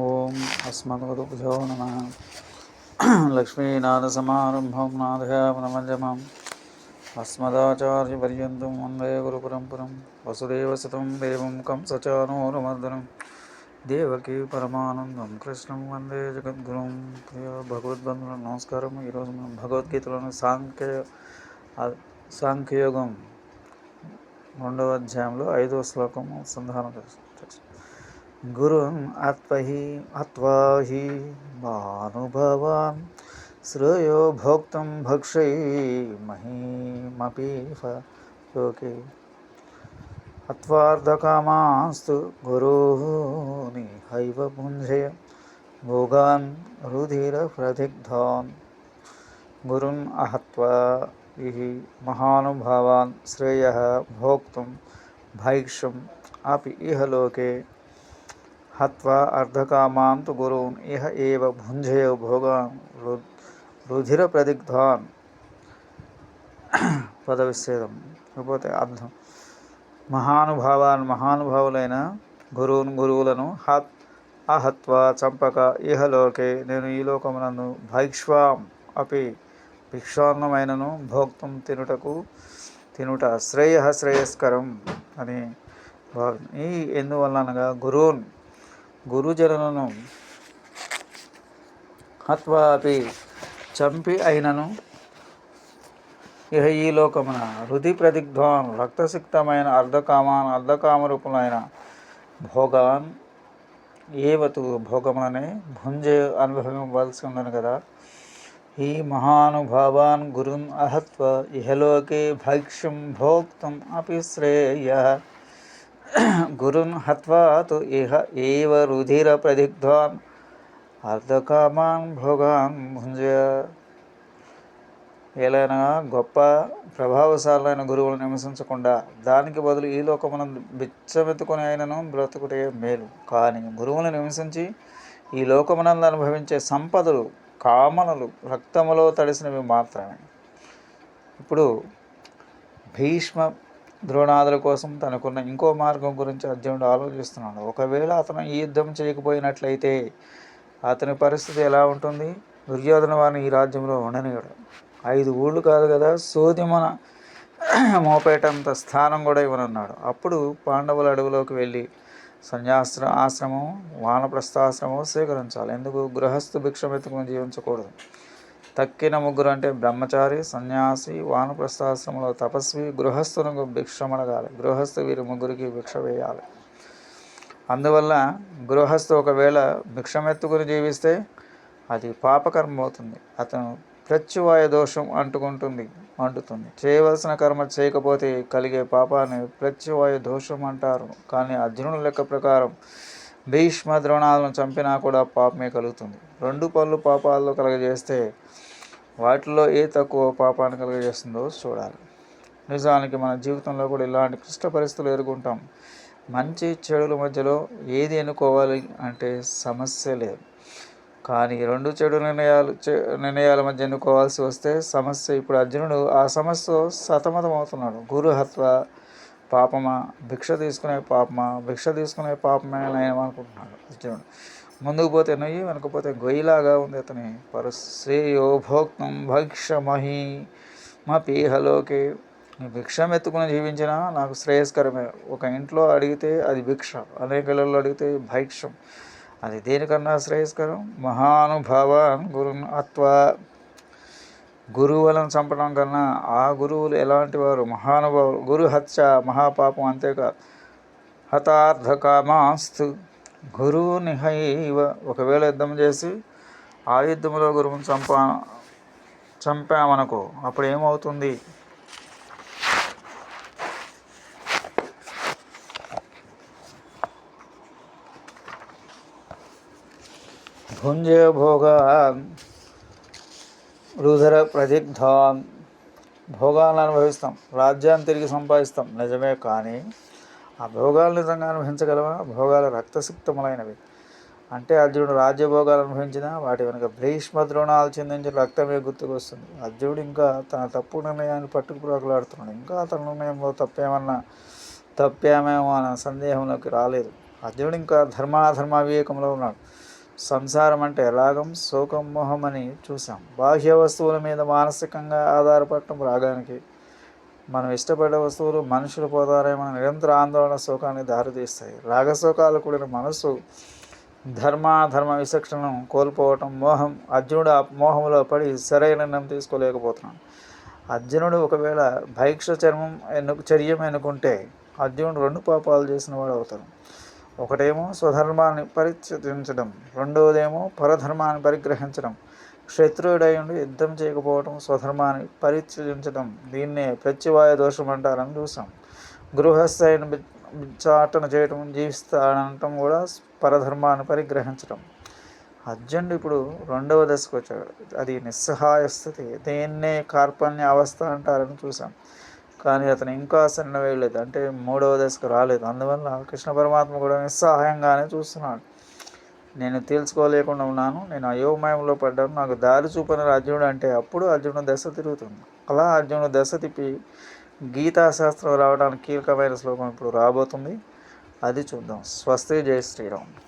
ఓం అస్మద్గురుభ్యో నమ లక్ష్మీనాథసమారంభం నాథయామనమజమాం అస్మదాచార్యపర్యంతం వందే గురుపరంపరం వసుదేవసుతం దేవం కంసచానోరుమర్దనం దేవకి పరమానందం కృష్ణం వందే జగద్గురుం ప్రియ భగవద్బంధువులకు నమస్కారం ఈరోజు మనం భగవద్గీతలోని సాంఖ్య సాంఖ్యయోగం రెండవ అధ్యాయంలో ఐదవ శ్లోకము సంధానం చేస్తాం. గురున్ ఆత్మహి అత్వా హి భానుభవాన్ శ్రేయో భోక్తం భక్షై మహీమపి ఫ లోకే అత్వార్ధకామాస్తు గురోని హైవ పుంజయ భోగాన్ రుధిర ప్రదిగ్ధాన్ గురున్ అహత్వా ఇహి మహానుభావాన్ శ్రేయ భోక్తుం భైక్షం అపి ఇహలోకే హత్వా అర్ధకామాం తు గురూన్ ఇహ ఏవ భుంజయ భోగాన్ రు- రుధిర ప్రదిగ్ధాన్ పదవిచ్ఛేదం లేకపోతే అర్థం మహానుభావాన్ మహానుభావులైన గురువున్ గురువులను హత్ అహత్వ చంపక ఇహలోకే నేను ఈ లోకమునందు భైక్ష్వాం అపి భిక్షాన్నమైనను భోక్తం తినుటకు తినుట శ్రేయ శ్రేయస్కరం అని భావి ఈ ఎందువల్ల అనగా గురువున్ గురుజనులను హత్వాపి చంపి అయినను. ఇహ ఈ లోకమున హృది ప్రదిగ్ధాన్ రక్తసిక్తమైన అర్ధకామాన్ అర్ధకామరూపులైన భోగాన్ ఏవతు భోగములనే భుంజే అనుభవించవలసి ఉందని కదా. ఈ మహానుభావాన్ గురున్ అహత్వ ఇహలోకే భైక్ష్యం భోక్తం అపి శ్రేయ గురున్ హత్వా తు ఇహ ఏవ రుధిర ప్రదిగ్ధాన్ అర్ధకామాన్ భోగాన్ భుంజయ. ఏలైనా గొప్ప ప్రభావశాలైన గురువులను నివసించకుండా దానికి బదులు ఈ లోకమున బిచ్చమెత్తుకొని అయినను బ్రతుకుటే మేలు. కానీ గురువులను నివసించి ఈ లోకమునందు అనుభవించే సంపదలు కామనలు రక్తములో తడిసినవి మాత్రమే. ఇప్పుడు భీష్మ ద్రోణాదుల కోసం తనకున్న ఇంకో మార్గం గురించి అర్జునుడు ఆలోచిస్తున్నాడు. ఒకవేళ అతను ఈ యుద్ధం చేయకపోయినట్లయితే అతని పరిస్థితి ఎలా ఉంటుంది? దుర్యోధన వారిని ఈ రాజ్యంలో ఉండనియడు ఐదు ఊళ్ళు కాదు కదా సోదిమన మోపేటంత స్థానం కూడా ఇవ్వనున్నాడు. అప్పుడు పాండవుల అడవిలోకి వెళ్ళి సన్యాస్త్ర ఆశ్రమం వానప్రస్థాశ్రమం స్వీకరించాలి. ఎందుకు? గృహస్థు భిక్షం ఎత్తుకుని జీవించకూడదు. తక్కిన ముగ్గురు అంటే బ్రహ్మచారి సన్యాసి వానప్రస్థాశ్రమంలో తపస్వి గృహస్థులకు భిక్షం అడగాలి గృహస్థు వీరి ముగ్గురికి భిక్ష వేయాలి. అందువల్ల గృహస్థు ఒకవేళ భిక్షమెత్తుకుని జీవిస్తే అది పాపకర్మ అవుతుంది అతను ప్రత్యువాయ దోషం అంటుకుంటుంది అంటుతుంది. చేయవలసిన కర్మ చేయకపోతే కలిగే పాపాన్ని ప్రత్యువాయ దోషం అంటారు. కానీ అర్జునుడి లెక్క ప్రకారం భీష్మ ద్రోణాలను చంపినా కూడా పాపమే కలుగుతుంది. రెండు పనులు పాపాల్లో కలగజేస్తే వాటిలో ఏ తక్కువ పాపాన్ని కలుగజేస్తుందో చూడాలి. నిజానికి మన జీవితంలో కూడా ఇలాంటి క్లిష్ట పరిస్థితులు ఎదుర్కొంటాం. మంచి చెడుల మధ్యలో ఏది ఎన్నుకోవాలి అంటే సమస్య లేదు. కానీ రెండు చెడు నిర్ణయాలు చె- నిర్ణయాల మధ్య ఎన్నుకోవాల్సి వస్తే సమస్య ఇప్పుడు అర్జునుడు ఆ సమస్య సతమతం అవుతున్నాడు గురుహత్వ పాపమా భిక్ష తీసుకునే పాపమా భిక్ష తీసుకునే పాపమే అని అనుకుంటున్నాడు. అర్జునుడు ముందుకు పోతే నొయ్యి వెనకపోతే గొయ్యిలాగా ఉంది అతని పరశ్రేయోభోక్తం భక్షమహి మా పీహలోకే నీ భిక్షం ఎత్తుకుని జీవించినా నాకు శ్రేయస్కరమే. ఒక ఇంట్లో అడిగితే అది భిక్ష అనేక ఇళ్ళల్లో అడిగితే భైక్షం. అది దేనికన్నా శ్రేయస్కరం? మహానుభావాన్ గురున్ అత్వా. గురువులను చంపడం కన్నా ఆ గురువులు ఎలాంటి వారు? మహానుభావులు. గురు హత్య మహాపాపం అంతేకాదు. హతార్థకామాస్తు. గురువు నిహైవ ఒకవేళ యుద్ధం చేసి ఆ యుద్ధంలో గురువుని చంపా చంపామనుకో అప్పుడు ఏమవుతుంది భుంజే భోగాన్ రుధర ప్రదిగ్ధాన్ భోగాలను అనుభవిస్తాం. రాజ్యాన్ని తిరిగి సంపాదిస్తాం. నిజమే కానీ ఆ భోగాలు నిజంగా అనుభవించగలవా? భోగాలు రక్తసిక్తములైనవి. అంటే అర్జునుడు రాజ్యభోగాలు అనుభవించిన వాటి వెనుక భీష్మ ద్రోణాలు చెందించి రక్తమే గుర్తుకొస్తుంది అర్జునుడు ఇంకా తన తప్పు నిర్ణయాన్ని పట్టుకుపోరాకలాడుతున్నాడు ఇంకా తన నిర్ణయంలో తప్పేమన్నా తప్పామేమో అన్న సందేహంలోకి రాలేదు. అర్జునుడు ఇంకా ధర్మాధర్మ వివేకంలో ఉన్నాడు. సంసారం అంటే రాగం శోకం మోహం అని చూసాం బాహ్య వస్తువుల మీద మానసికంగా ఆధారపడటం రాగానికి మనం ఇష్టపడే వస్తువులు మనుషులు పోతారేమో నిరంతర ఆందోళన శోకాన్ని దారితీస్తాయి. రాగశోకాలు కూడిన మనస్సు ధర్మాధర్మ విచక్షణను కోల్పోవటం మోహం అర్జునుడు ఆ మోహంలో పడి సరైన నిర్ణయం తీసుకోలేకపోతున్నాడు. అర్జునుడు ఒకవేళ భైక్ష చర్మం ఎన్ను చర్యం ఎన్నుకుంటే అర్జునుడు రెండు పాపాలు చేసిన వాడు అవుతాడు. ఒకటేమో స్వధర్మాన్ని పరిత్యజించడం రెండవదేమో పరధర్మాన్ని పరిగ్రహించడం. క్షత్రియుడై ఉండి యుద్ధం చేయకపోవడం స్వధర్మాన్ని పరిత్యజించడం దీన్నే ప్రత్యవాయ దోషం అంటారని చూసాం గృహస్థైన చాటన చేయటం జీవిస్తాడనటం కూడా పరధర్మాన్ని పరిగ్రహించడం అర్జునుడు ఇప్పుడు రెండవ దశకు వచ్చాడు. అది నిస్సహాయ స్థితి దీన్నే కార్పణ్య అవస్థ అంటారని చూసాం కానీ అతను ఇంకా సన్న వేయలేదు అంటే మూడవ దశకు రాలేదు. అందువల్ల కృష్ణ పరమాత్మ కూడా నిస్సహాయంగానే చూస్తున్నాడు. నేను తేల్చుకోలేకుండా ఉన్నాను. నేను అయోమయంలో పడ్డాను. నాకు దారి చూపిన అర్జునుడు అంటే అప్పుడు అర్జునుడు దశ తిరుగుతుంది. అలా అర్జునుడు దశ తిప్పి గీతాశాస్త్రం రావడానికి కీలకమైన శ్లోకం ఇప్పుడు రాబోతుంది. అది చూద్దాం. స్వస్తి జై శ్రీరామ్.